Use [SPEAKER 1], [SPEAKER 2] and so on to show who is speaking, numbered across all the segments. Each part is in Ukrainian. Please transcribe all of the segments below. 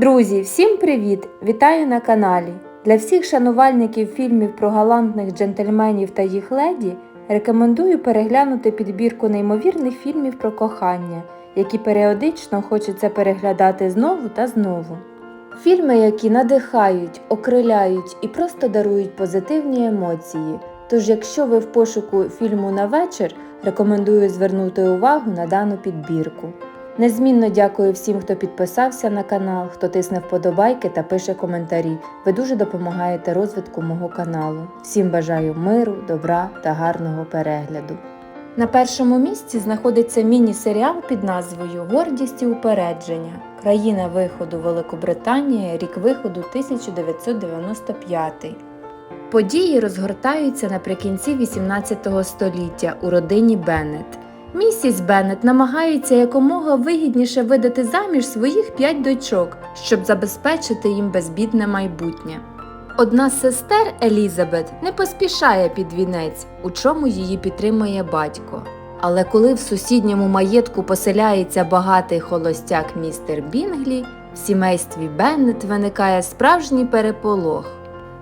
[SPEAKER 1] Друзі, всім привіт! Вітаю на каналі! Для всіх шанувальників фільмів про галантних джентльменів та їх леді рекомендую переглянути підбірку неймовірних фільмів про кохання, які періодично хочеться переглядати знову та знову. Фільми, які надихають, окриляють і просто дарують позитивні емоції. Тож, якщо ви в пошуку фільму на вечір, рекомендую звернути увагу на дану підбірку. Незмінно дякую всім, хто підписався на канал, хто тисне вподобайки та пише коментарі. Ви дуже допомагаєте розвитку мого каналу. Всім бажаю миру, добра та гарного перегляду. На першому місці знаходиться міні-серіал під назвою Гордість і упередження. Країна виходу Великобританія, рік виходу 1995. Події розгортаються наприкінці 18 століття у родині Беннет. Місіс Беннет намагається якомога вигідніше видати заміж своїх п'ять дочок, щоб забезпечити їм безбідне майбутнє. Одна з сестер Елізабет не поспішає під вінець, у чому її підтримує батько. Але коли в сусідньому маєтку поселяється багатий холостяк містер Бінглі, в сімействі Беннет виникає справжній переполох.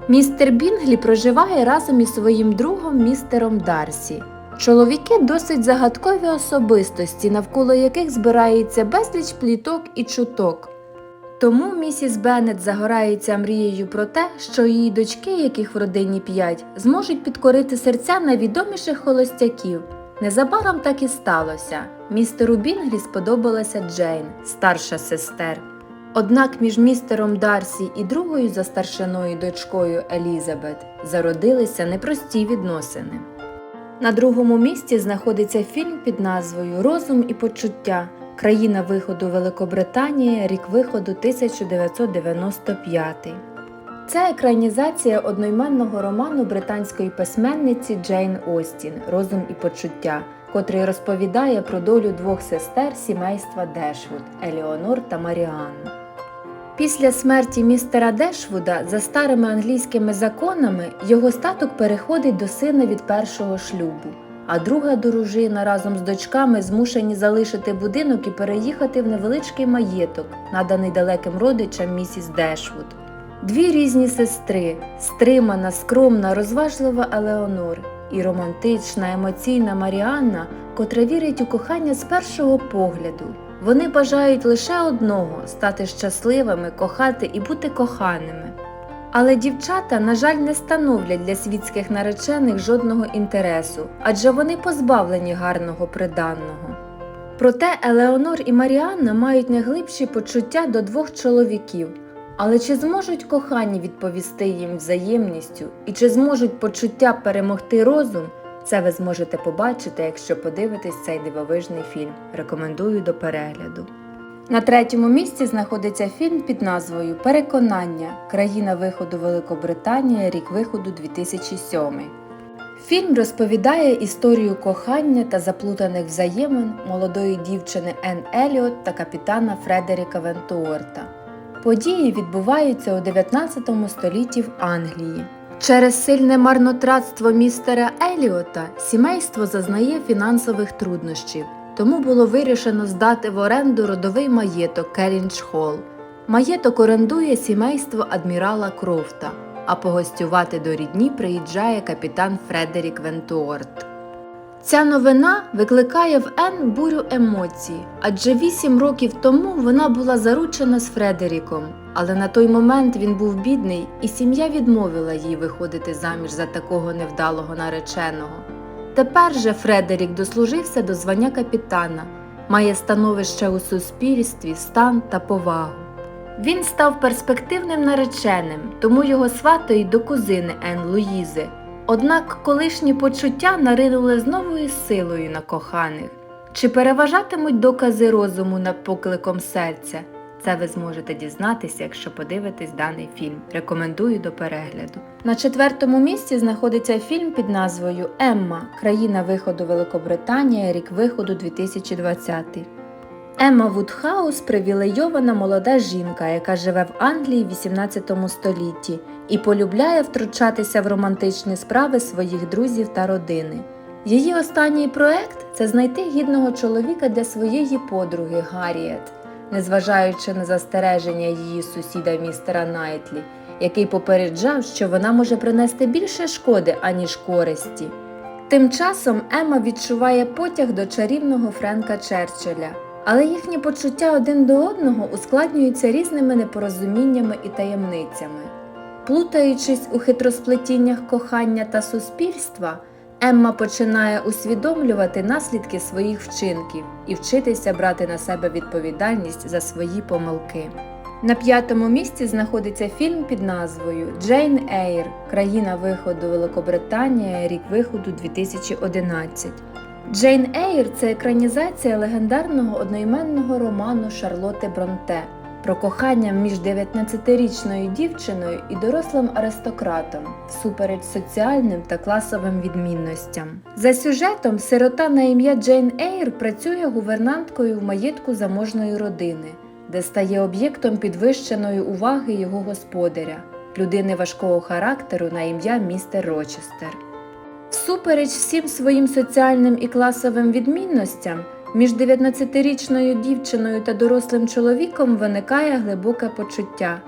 [SPEAKER 1] Містер Бінглі проживає разом із своїм другом містером Дарсі. Чоловіки досить загадкові особистості, навколо яких збирається безліч пліток і чуток. Тому місіс Беннет загорається мрією про те, що її дочки, яких в родині п'ять, зможуть підкорити серця найвідоміших холостяків. Незабаром так і сталося. Містеру Бінглі сподобалася Джейн, старша сестер. Однак між містером Дарсі і другою за старшиною дочкою Елізабет зародилися непрості відносини. На другому місці знаходиться фільм під назвою Розум і почуття. Країна виходу Великобританія, рік виходу 1995. Це екранізація одноіменного роману британської письменниці Джейн Остін Розум і почуття, котрий розповідає про долю двох сестер сімейства Дешвуд Еліонор та Маріанну. Після смерті містера Дешвуда за старими англійськими законами його статок переходить до сина від першого шлюбу, а друга дружина разом з дочками змушені залишити будинок і переїхати в невеличкий маєток, наданий далеким родичам місіс Дешвуд. Дві різні сестри стримана, скромна, розважлива Елеонор і романтична, емоційна Маріанна, котра вірить у кохання з першого погляду. Вони бажають лише одного стати щасливими, кохати і бути коханими. Але дівчата, на жаль, не становлять для світських наречених жодного інтересу, адже вони позбавлені гарного приданного. Проте Елеонор і Маріанна мають найглибші почуття до двох чоловіків. Але чи зможуть кохані відповісти їм взаємністю, і чи зможуть почуття перемогти розум? Це ви зможете побачити, якщо подивитесь цей дивовижний фільм. Рекомендую до перегляду. На третьому місці знаходиться фільм під назвою Переконання. Країна виходу Великобританія, рік виходу 2007. Фільм розповідає історію кохання та заплутаних взаємин молодої дівчини Ен Еліот та капітана Фредеріка Вентуорта. Події відбуваються у 19 столітті в Англії. Через сильне марнотратство містера Еліота сімейство зазнає фінансових труднощів, тому було вирішено здати в оренду родовий маєток Керінч Холл. Маєток орендує сімейство адмірала Крофта, а погостювати до рідні приїжджає капітан Фредерік Вентуорт. Ця новина викликає в Ен бурю емоцій, адже вісім років тому вона була заручена з Фредеріком, але на той момент він був бідний, і сім'я відмовила їй виходити заміж за такого невдалого нареченого. Тепер же Фредерік дослужився до звання капітана, має становище у суспільстві, стан та повагу. Він став перспективним нареченим, тому його сватають до кузини Ен Луїзи. Однак колишні почуття наринули з новою силою на коханих. Чи переважатимуть докази розуму над покликом серця? Це ви зможете дізнатися, якщо подивитесь даний фільм. Рекомендую до перегляду. На четвертому місці знаходиться фільм під назвою Емма. Країна виходу Великобританія, рік виходу 2020. Емма Вудхаус привілейована молода жінка, яка живе в Англії в 18 столітті і полюбляє втручатися в романтичні справи своїх друзів та родини. Її останній проект це знайти гідного чоловіка для своєї подруги Гарріет. незважаючи на застереження її сусіда містера Найтлі, який попереджав, що вона може принести більше шкоди, аніж користі. Тим часом Емма відчуває потяг до чарівного Френка Черчилля, але їхні почуття один до одного ускладнюються різними непорозуміннями і таємницями. Плутаючись у хитросплетіннях кохання та суспільства, Емма починає усвідомлювати наслідки своїх вчинків і вчитися брати на себе відповідальність за свої помилки. На п'ятому місці знаходиться фільм під назвою Джейн Ейр Країна виходу Великобританія, рік виходу 2011. Джейн Ейр це екранізація легендарного одноіменного роману Шарлотти Бронте про кохання між 19-річною дівчиною і дорослим аристократом всупереч соціальним та класовим відмінностям. За сюжетом сирота на ім'я Джейн Ейр працює гувернанткою в маєтку заможної родини, де стає об'єктом підвищеної уваги його господаря, людини важкого характеру на ім'я містер Рочестер. Всупереч всім своїм соціальним і класовим відмінностям, між 19-річною дівчиною та дорослим чоловіком виникає глибоке почуття.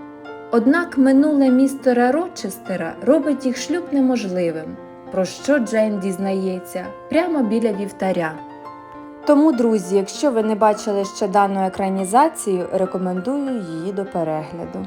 [SPEAKER 1] Однак минуле містера Рочестера робить їх шлюб неможливим, про що Джейн дізнається прямо біля вівтаря. Тому, друзі, якщо ви не бачили ще дану екранізацію, рекомендую її до перегляду.